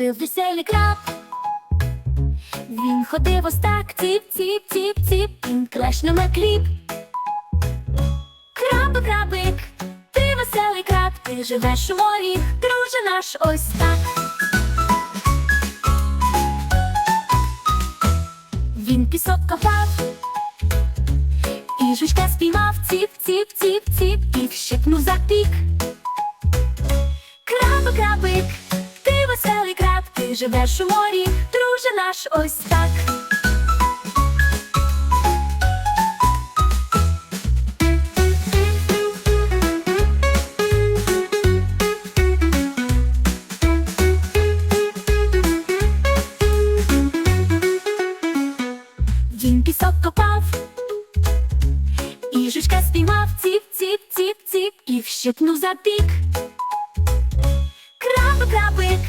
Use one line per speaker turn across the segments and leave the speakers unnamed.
жив веселий краб. Він ходив ось так, ціп, він клешнем на кліп. Крабик, крабик, ти веселий краб, ти живеш у морі, друже наш ось так. Він пісок копав, і жучка спіймав, ціп, і вщипнув за пік. Крабик, крабик, краб, ти живеш у морі, друже наш ось так. Він пісок копав, і жучка спіймав, ціп, ціп, ціп, ціп, і вщипнув за пік. Крабик, крабик,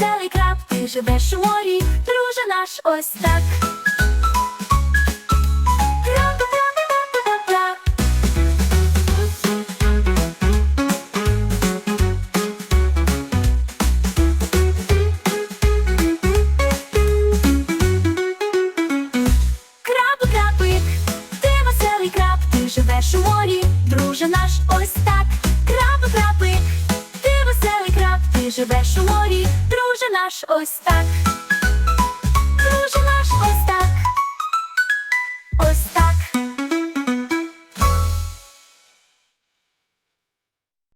веселий краб, ти живеш у морі, друже наш ось так. Краб. Краб, живеш у морі, друже наш ось так. Крабик, крабик, ти веселий краб, ти живеш у морі, друже наш ось так.